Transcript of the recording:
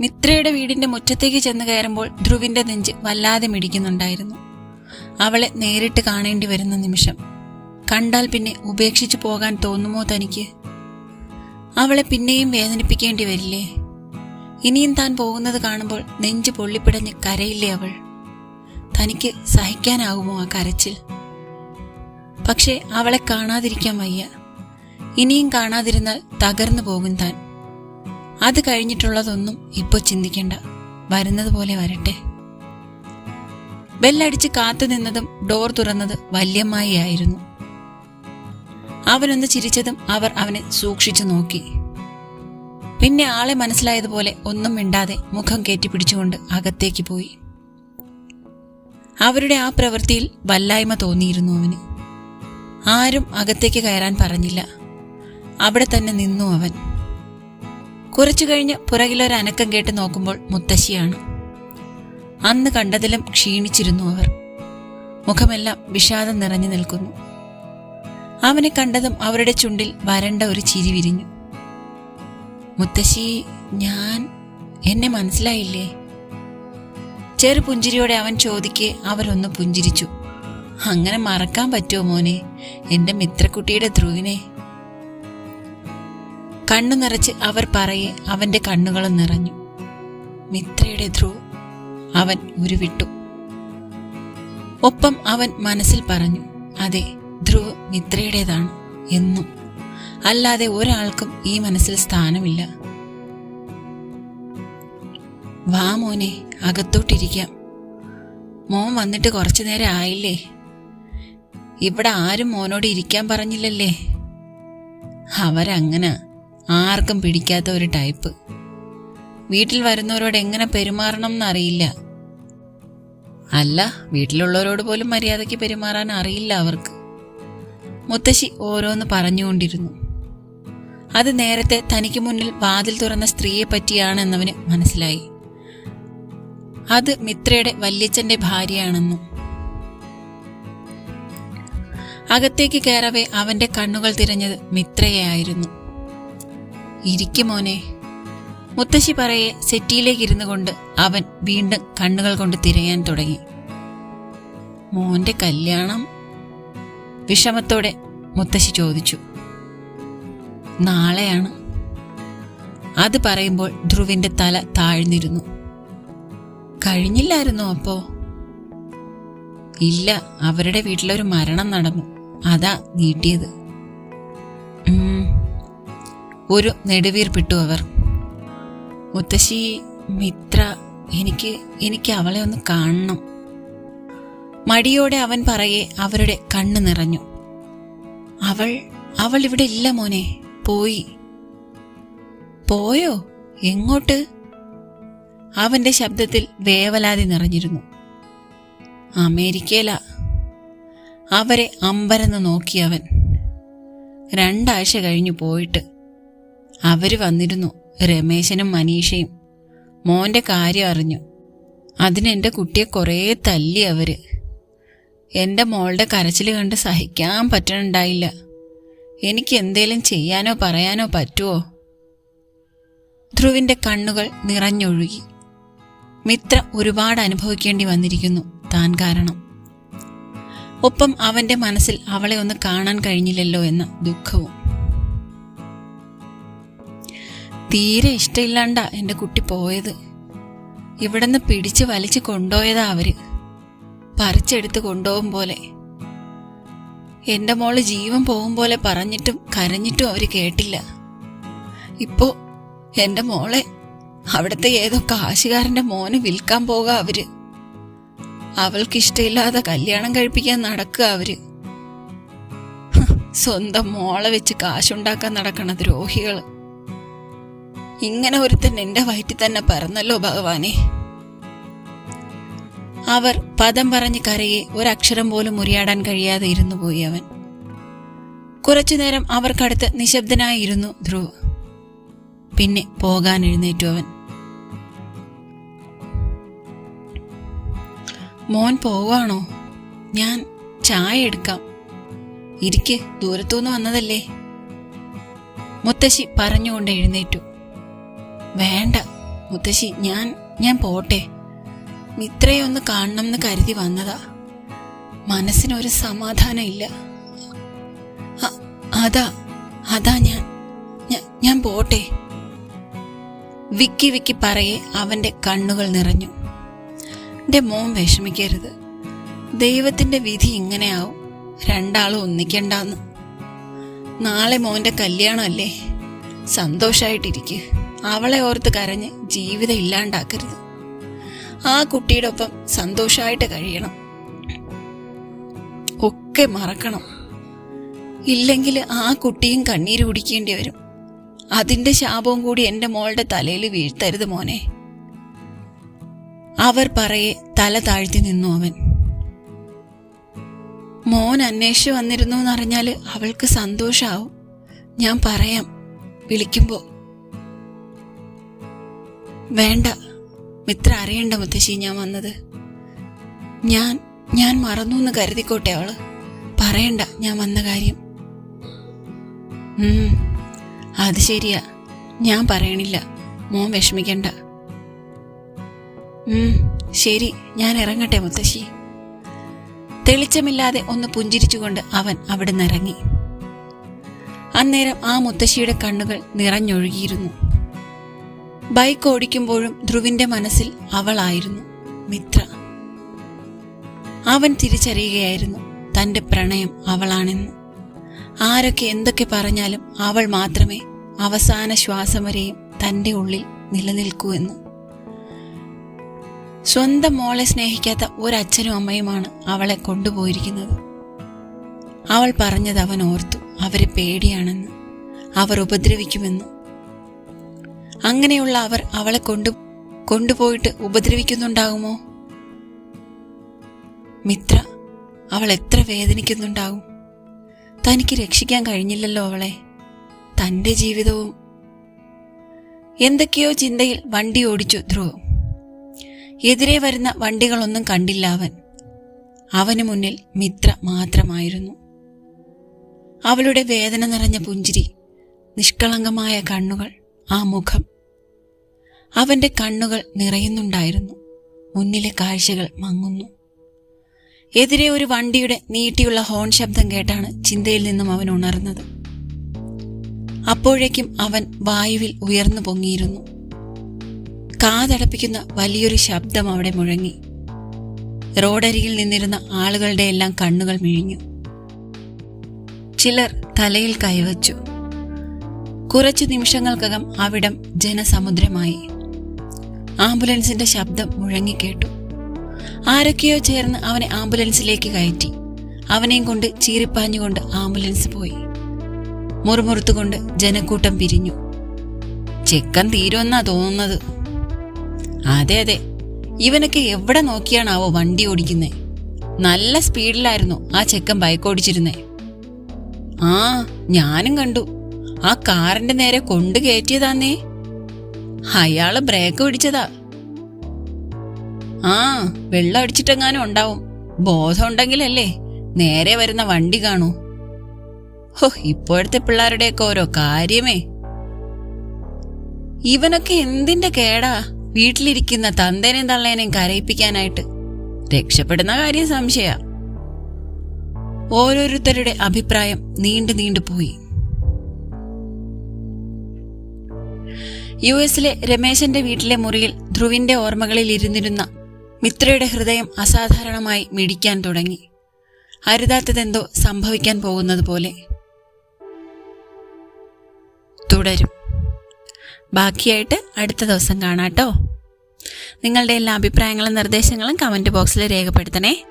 മിത്രയുടെ വീടിന്റെ മുറ്റത്തേക്ക് ചെന്ന് കയറുമ്പോൾ ധ്രുവിന്റെ നെഞ്ച് വല്ലാതെ മിടിക്കുന്നുണ്ടായിരുന്നു. അവളെ നേരിട്ട് കാണേണ്ടി വരുന്ന നിമിഷം. കണ്ടാൽ പിന്നെ ഉപേക്ഷിച്ചു പോകാൻ തോന്നുമോ തനിക്ക്? അവളെ പിന്നെയും വേദനിപ്പിക്കേണ്ടി വരില്ലേ? ഇനിയും താൻ പോകുന്നത് കാണുമ്പോൾ നെഞ്ച് പൊള്ളിപ്പിടഞ്ഞ് കരയില്ലേ അവൾ? തനിക്ക് സഹിക്കാനാകുമോ ആ കരച്ചിൽ? പക്ഷേ അവളെ കാണാതിരിക്കാൻ വയ്യ. ഇനിയും കാണാതിരുന്നാൽ തകർന്നു പോകും താൻ. അത് കഴിഞ്ഞിട്ടുള്ളതൊന്നും ഇപ്പോൾ ചിന്തിക്കേണ്ട. വരുന്നത് പോലെ വരട്ടെ. ബെല്ലടിച്ച് കാത്തു നിന്നതും ഡോർ തുറന്നത് വല്യമ്മായിരുന്നു അവനൊന്ന് ചിരിച്ചതും അവർ അവനെ സൂക്ഷിച്ചു നോക്കി. പിന്നെ ആളെ മനസ്സിലായതുപോലെ ഒന്നും മിണ്ടാതെ മുഖം കയറ്റിപ്പിടിച്ചുകൊണ്ട് അകത്തേക്ക് പോയി. അവരുടെ ആ പ്രവൃത്തിയിൽ വല്ലായ്മ തോന്നിയിരുന്നു അവന്. ആരും അകത്തേക്ക് കയറാൻ പറഞ്ഞില്ല. അവിടെ തന്നെ നിന്നു അവൻ. കുറച്ചു കഴിഞ്ഞ് പുറകിലൊരനക്കം കേട്ട് നോക്കുമ്പോൾ മുത്തശ്ശിയാണ്. അന്ന് കണ്ടതിലും ക്ഷീണിച്ചിരുന്നു അവർ. മുഖമെല്ലാം വിഷാദം നിറഞ്ഞു നിൽക്കുന്നു. അവനെ കണ്ടതും അവരുടെ ചുണ്ടിൽ വരണ്ട ഒരു ചിരി വിരിഞ്ഞു. മുത്തശ്ശി ഞാൻ എന്നെ മനസ്സിലായില്ലേ? ചെറു പുഞ്ചിരിയോടെ അവൻ ചോദിക്കെ അവരൊന്ന് പുഞ്ചിരിച്ചു. അങ്ങനെ മറക്കാൻ പറ്റുമോ മോനെ? എന്റെ മിത്രക്കുട്ടിയുടെ ധ്രുവിനെ കണ്ണു നിറച്ച് അവർ പറയെ അവന്റെ കണ്ണുകളും നിറഞ്ഞു. മിത്രയുടെ ധ്രുവ് അവൻ ഉരുവിട്ടു. ഒപ്പം അവൻ മനസ്സിൽ പറഞ്ഞു അതെ ധ്രുവ് മിത്രയുടേതാണ് എന്നും. അല്ലാതെ ഒരാൾക്കും ഈ മനസ്സിൽ സ്ഥാനമില്ല. വാ മോനെ അകത്തോട്ടിരിക്കാം. മോൻ വന്നിട്ട് കുറച്ചു നേരം ആയില്ലേ? ഇവിടെ ആരും മോനോട് ഇരിക്കാൻ പറഞ്ഞില്ലല്ലേ? അവരങ്ങനെ. ആർക്കും പിടിക്കാത്ത ഒരു ടൈപ്പ്. വീട്ടിൽ വരുന്നവരോട് എങ്ങനെ പെരുമാറണം എന്നറിയില്ല. അല്ല വീട്ടിലുള്ളവരോട് പോലും മര്യാദയ്ക്ക് പെരുമാറാൻ അറിയില്ല അവർക്ക്. മുത്തശ്ശി ഓരോന്ന് പറഞ്ഞുകൊണ്ടിരുന്നു. അത് നേരത്തെ തനിക്ക് മുന്നിൽ വാതിൽ തുറന്ന സ്ത്രീയെ പറ്റിയാണെന്നവന് മനസ്സിലായി. അത് മിത്രയുടെ വല്യച്ഛന്റെ ഭാര്യയാണെന്നും. അകത്തേക്ക് കയറവേ അവന്റെ കണ്ണുകൾ തിരഞ്ഞത് മിത്രയായിരുന്നു ഇരിക്കുമോനെ മുത്തശ്ശി പറയെ സെറ്റിയിലേക്ക് ഇരുന്നു കൊണ്ട് അവൻ വീണ്ടും കണ്ണുകൾ കൊണ്ട് തിരയാൻ തുടങ്ങി. മോന്റെ കല്യാണം? വിഷമത്തോടെ മുത്തശ്ശി ചോദിച്ചു. നാളെയാണ്? അത് പറയുമ്പോൾ ധ്രുവിന്റെ തല താഴ്ന്നിരുന്നു. കഴിഞ്ഞില്ലായിരുന്നു അപ്പോ? ഇല്ല അവരുടെ വീട്ടിലൊരു മരണം നടന്നു. അതാ നീട്ടിയത്. ഉം. ഒരു നെടുവീർപ്പിട്ടു അവർ മുത്തശ്ശി മിത്ര എനിക്ക് എനിക്ക് അവളെ ഒന്ന് കാണണം. മടിയോടെ അവൻ പറയെ അവരുടെ കണ്ണ് നിറഞ്ഞു. അവൾ അവൾ ഇവിടെ ഇല്ല മോനെ പോയി. പോയോ? എങ്ങോട്ട്? അവന്റെ ശബ്ദത്തിൽ വേവലാതി നിറഞ്ഞിരുന്നു. അമേരിക്കയില. അവരെ അമ്പരന്ന് നോക്കി അവൻ. രണ്ടാഴ്ച കഴിഞ്ഞു പോയിട്ട്. അവർ വന്നിരുന്നു രമേശനും മനീഷയും. മോന്റെ കാര്യം അറിഞ്ഞു. അതിന് എന്റെ കുട്ടിയെ കുറേ തല്ലി അവർ. എന്റെ മോളുടെ കരച്ചിൽ കണ്ട് സഹിക്കാൻ പറ്റണുണ്ടായില്ല. എനിക്ക് എന്തേലും ചെയ്യാനോ പറയാനോ പറ്റുമോ ധ്രുവിന്റെ കണ്ണുകൾ നിറഞ്ഞൊഴുകി. മിത്ര ഒരുപാട് അനുഭവിക്കേണ്ടി വന്നിരിക്കുന്നു താൻ കാരണം. ഒപ്പം അവന്റെ മനസ്സിൽ അവളെ ഒന്ന് കാണാൻ കഴിഞ്ഞില്ലല്ലോ എന്ന ദുഃഖവും. തീരെ ഇഷ്ടമില്ലാണ്ടാ എന്റെ കുട്ടി പോയത്. ഇവിടുന്ന് പിടിച്ച് വലിച്ചു കൊണ്ടുപോയതാ അവർ. പറിച്ചെടുത്ത് കൊണ്ടുപോകും പോലെ. എന്റെ മോൾ ജീവൻ പോകും പോലെ പറഞ്ഞിട്ടും കരഞ്ഞിട്ടും അവർ കേട്ടില്ല. ഇപ്പോ എന്റെ മോളെ അവിടുത്തെ ഏതോ കാശുകാരന്റെ മോന് വിൽക്കാൻ പോകാ അവർ. അവൾക്കിഷ്ടമില്ലാതെ കല്യാണം കഴിപ്പിക്കാൻ നടക്കുക അവർ. സ്വന്തം മോളെ വെച്ച് കാശുണ്ടാക്കാൻ നടക്കണ ദ്രോഹികൾ ഇങ്ങനെ ഒരുത്തൻ എന്റെ വയറ്റിൽ തന്നെ പറന്നല്ലോ ഭഗവാനെ. അവർ പദം പറഞ്ഞ് കരയെ ഒരക്ഷരം പോലും മുറിയാടാൻ കഴിയാതെ ഇരുന്നു പോയി അവൻ. കുറച്ചു നേരം അവർക്കടുത്ത് നിശബ്ദനായിരുന്നു ധ്രുവ്. പിന്നെ പോകാൻ എഴുന്നേറ്റു അവൻ. മോൻ പോവാണോ ഞാൻ ചായ എടുക്കാം. ഇരിക്കെ ദൂരത്തുനിന്ന് വന്നതല്ലേ? മുത്തശ്ശി പറഞ്ഞുകൊണ്ട് എഴുന്നേറ്റു. വേണ്ട. മുത്തശ്ശി ഞാൻ ഞാൻ പോട്ടെ. മിത്രയെ ഒന്ന് കാണണം എന്ന് കരുതി വന്നതാ. മനസ്സിനൊരു സമാധാനം ഇല്ല അതാ അതാ ഞാൻ ഞാൻ പോട്ടെ. വിക്കി വിക്കി പറയെ അവന്റെ കണ്ണുകൾ നിറഞ്ഞു. എന്റെ മോൻ വിഷമിക്കരുത്. ദൈവത്തിന്റെ വിധി ഇങ്ങനെയാവും. രണ്ടാളും ഒന്നിക്കണ്ടെന്ന്. നാളെ മോന്റെ കല്യാണമല്ലേ? സന്തോഷായിട്ടിരിക്കുക അവളെ ഓർത്ത് കരഞ്ഞ് ജീവിതം ഇല്ലാണ്ടാക്കരുത്. ആ കുട്ടിയുടെ ഒപ്പം സന്തോഷമായിട്ട് കഴിയണം. ഒക്കെ മറക്കണം. ഇല്ലെങ്കിൽ ആ കുട്ടിയും കണ്ണീര് കുടിക്കേണ്ടി വരും. അതിന്റെ ശാപവും കൂടി എന്റെ മോളുടെ തലയിൽ വീഴ്ത്തരുത് മോനെ. അവർ പറയെ തല താഴ്ത്തി നിന്നു അവൻ. മോൻ അന്വേഷിച്ച് വന്നിരുന്നു എന്നറിഞ്ഞാൽ അവൾക്ക് സന്തോഷാവും. ഞാൻ പറയാം. വിളിക്കുമ്പോ വേണ്ട. മിത്ര അറിയണ്ട മുത്തശ്ശി ഞാൻ വന്നത്. ഞാൻ ഞാൻ മറന്നു എന്ന് കരുതിക്കോട്ടെ അവൾ. പറയണ്ട ഞാൻ വന്ന കാര്യം. അത് ശരിയാ. ഞാൻ പറയണില്ല. മോൻ വിഷമിക്കണ്ട. ശരി ഞാൻ ഇറങ്ങട്ടെ മുത്തശ്ശി. തെളിച്ചമില്ലാതെ ഒന്ന് പുഞ്ചിരിച്ചുകൊണ്ട് അവൻ അവിടുന്ന് ഇറങ്ങി. അന്നേരം ആ മുത്തശ്ശിയുടെ കണ്ണുകൾ നിറഞ്ഞൊഴുകിയിരുന്നു. ബൈക്ക് ഓടിക്കുമ്പോഴും ധ്രുവിന്റെ മനസ്സിൽ അവളായിരുന്നു മിത്ര. അവൻ തിരിച്ചറിയുകയായിരുന്നു തന്റെ പ്രണയം അവളാണെന്ന്. ആരൊക്കെ എന്തൊക്കെ പറഞ്ഞാലും അവൾ മാത്രമേ അവസാന ശ്വാസം വരെയും തന്റെ ഉള്ളിൽ നിലനിൽക്കൂ എന്ന്. സ്വന്തം മോളെ സ്നേഹിക്കാത്ത ഒരച്ഛനും അമ്മയുമാണ് അവളെ കൊണ്ടുപോയിരിക്കുന്നത്. അവൾ പറഞ്ഞത് അവൻ ഓർത്തു. അവരെ പേടിയാണെന്ന്. അവർ ഉപദ്രവിക്കുമെന്ന് അങ്ങനെയുള്ള അവർ അവളെ കൊണ്ടു കൊണ്ടുപോയിട്ട് ഉപദ്രവിക്കുന്നുണ്ടാകുമോ? മിത്ര അവൾ എത്ര വേദനിക്കുന്നുണ്ടാകും? തനിക്ക് രക്ഷിക്കാൻ കഴിഞ്ഞില്ലല്ലോ അവളെ. തന്റെ ജീവിതവും. എന്തൊക്കെയോ ചിന്തയിൽ വണ്ടി ഓടിച്ചു ധ്രുവ്. എതിരെ വരുന്ന വണ്ടികളൊന്നും കണ്ടില്ല അവൻ. അവന് മുന്നിൽ മിത്ര മാത്രമായിരുന്നു. അവളുടെ വേദന നിറഞ്ഞ പുഞ്ചിരി നിഷ്കളങ്കമായ കണ്ണുകൾ ആ മുഖം അവന്റെ കണ്ണുകൾ നിറയുന്നുണ്ടായിരുന്നു. മുന്നിലെ കാഴ്ചകൾ മങ്ങുന്നു. എതിരെ ഒരു വണ്ടിയുടെ നീട്ടിയുള്ള ഹോൺ ശബ്ദം കേട്ടാണ് ചിന്തയിൽ നിന്നും അവൻ ഉണർന്നത്. അപ്പോഴേക്കും അവൻ വായുവിൽ ഉയർന്നു പൊങ്ങിയിരുന്നു. കാതടപ്പിക്കുന്ന വലിയൊരു ശബ്ദം അവിടെ മുഴങ്ങി. റോഡരികിൽ നിന്നിരുന്ന ആളുകളുടെ എല്ലാം കണ്ണുകൾ മിഴിഞ്ഞു. ചിലർ തലയിൽ കൈവച്ചു. കുറച്ചു നിമിഷങ്ങൾക്കകം അവിടം ജനസമുദ്രമായി. ആംബുലൻസിന്റെ ശബ്ദം മുഴങ്ങിക്കേട്ടു ആരൊക്കെയോ ചേർന്ന് അവനെ ആംബുലൻസിലേക്ക് കയറ്റി. അവനെയും കൊണ്ട് ചീറിപ്പാഞ്ഞുകൊണ്ട് ആംബുലൻസ് പോയി. മുറുമുറുത്തുകൊണ്ട് ജനക്കൂട്ടം പിരിഞ്ഞു. ചെക്കൻ തീരുമെന്നാ തോന്നുന്നത്. അതെ അതെ. ഇവനൊക്കെ എവിടെ നോക്കിയാണാവോ വണ്ടി ഓടിക്കുന്നേ. നല്ല സ്പീഡിലായിരുന്നു ആ ചെക്കൻ ബൈക്ക് ഓടിച്ചിരുന്നേ. ആ ഞാനും കണ്ടു. ആ കാറിന്റെ നേരെ കൊണ്ടു കയറ്റിയതാന്നേ. അയാൾ ബ്രേക്ക് പിടിച്ചതാ. ആ വെള്ളം അടിച്ചിട്ടെങ്ങാനും ഉണ്ടാവും. ബോധം ഉണ്ടെങ്കിലല്ലേ നേരെ വരുന്ന വണ്ടി കാണൂ. ഹോ ഇപ്പോഴത്തെ പിള്ളേരുടെയൊക്കെ ഓരോ കാര്യമേ. ഇവനൊക്കെ എന്തിന്റെ കേടാ വീട്ടിലിരിക്കുന്ന തന്തേനെയും തള്ളേനെയും കരയിപ്പിക്കാനായിട്ട്. രക്ഷപ്പെടുന്ന കാര്യം സംശയ. ഓരോരുത്തരുടെ അഭിപ്രായം നീണ്ടു നീണ്ടു പോയി യു എസിലെ രമേശന്റെ വീട്ടിലെ മുറിയിൽ ധ്രുവിന്റെ ഓർമ്മകളിൽ ഇരുന്നിരുന്ന മിത്രയുടെ ഹൃദയം അസാധാരണമായി മിടിക്കാൻ തുടങ്ങി. അരുതാത്തതെന്തോ സംഭവിക്കാൻ പോകുന്നത് പോലെ. തുടരും. ബാക്കിയായിട്ട് അടുത്ത ദിവസം കാണാട്ടോ നിങ്ങളുടെ എല്ലാ അഭിപ്രായങ്ങളും നിർദ്ദേശങ്ങളും കമന്റ് ബോക്സിൽ രേഖപ്പെടുത്തണേ.